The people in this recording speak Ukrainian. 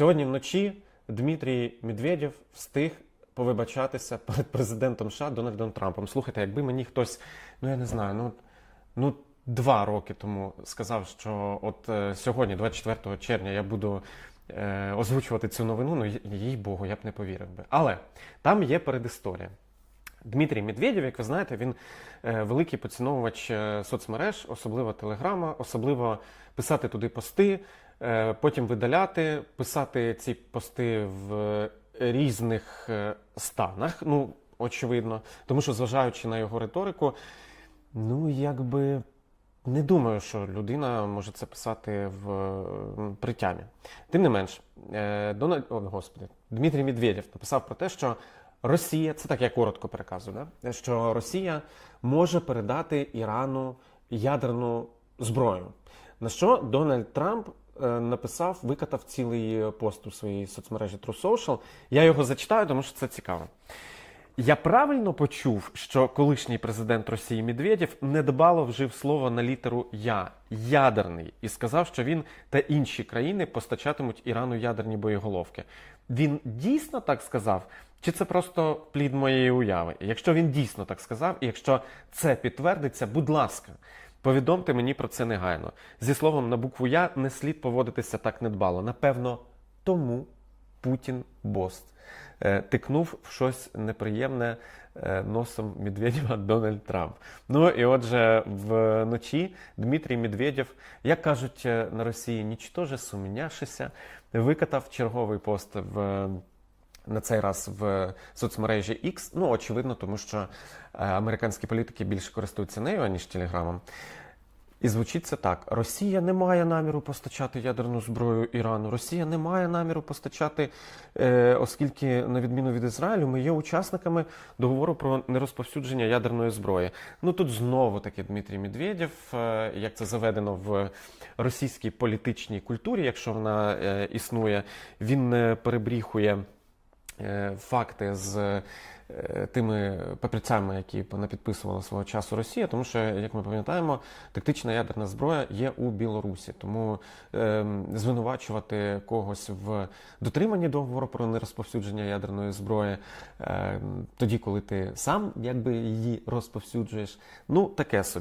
Сьогодні вночі Дмитрій Медведєв встиг повибачатися перед президентом США Дональдом Трампом. Слухайте, якби мені хтось, ну я не знаю, ну, ну два роки тому сказав, що от е, сьогодні, 24 червня, я буду е, озвучувати цю новину, ну їй Богу, я б не повірив би. Але там є передісторія. Дмитрій Медведєв, як ви знаєте, він е, великий поціновувач е, соцмереж, особливо Телеграма, особливо писати туди пости, потім видаляти, писати ці пости в різних е, станах. Ну, очевидно, тому що, зважаючи на його риторику, ну якби. Не думаю, що людина може це писати в притямі. Тим не менш, е, Дональд, о, господи, Дмитрій Медведєв написав про те, що Росія, це так я коротко переказую, да? що Росія може передати Ірану ядерну зброю. На що Дональд Трамп е, написав, викатав цілий пост у своїй соцмережі True. Я його зачитаю, тому що це цікаво. Я правильно почув, що колишній президент Росії Медведєв недбало вжив слово на літеру Я ядерний і сказав, що він та інші країни постачатимуть Ірану ядерні боєголовки. Він дійсно так сказав, чи це просто плід моєї уяви? Якщо він дійсно так сказав, і якщо це підтвердиться, будь ласка, повідомте мені про це негайно. Зі словом на букву Я не слід поводитися так недбало. Напевно, тому Путін Бост е, тикнув в щось неприємне е, носом Медведєва Дональд Трамп. Ну і отже, вночі Дмитрій Медведєв, як кажуть е, на Росії, нічтоже сумняшися, викатав черговий пост в. На цей раз в соцмережі X, ну очевидно, тому що е, американські політики більше користуються нею, аніж Телеграмом. І звучить це так: Росія не має наміру постачати ядерну зброю Ірану. Росія не має наміру постачати, е, оскільки, на відміну від Ізраїлю, ми є учасниками договору про нерозповсюдження ядерної зброї. Ну тут знову таки Дмитрій Медведєв, е, як це заведено в російській політичній культурі, якщо вона існує, він перебріхує факти з е, тими папірцями, які вона підписувала свого часу Росія, тому що, як ми пам'ятаємо, тактична ядерна зброя є у Білорусі. Тому е, звинувачувати когось в дотриманні договору про нерозповсюдження ядерної зброї, е, тоді, коли ти сам якби її розповсюджуєш, ну таке собі.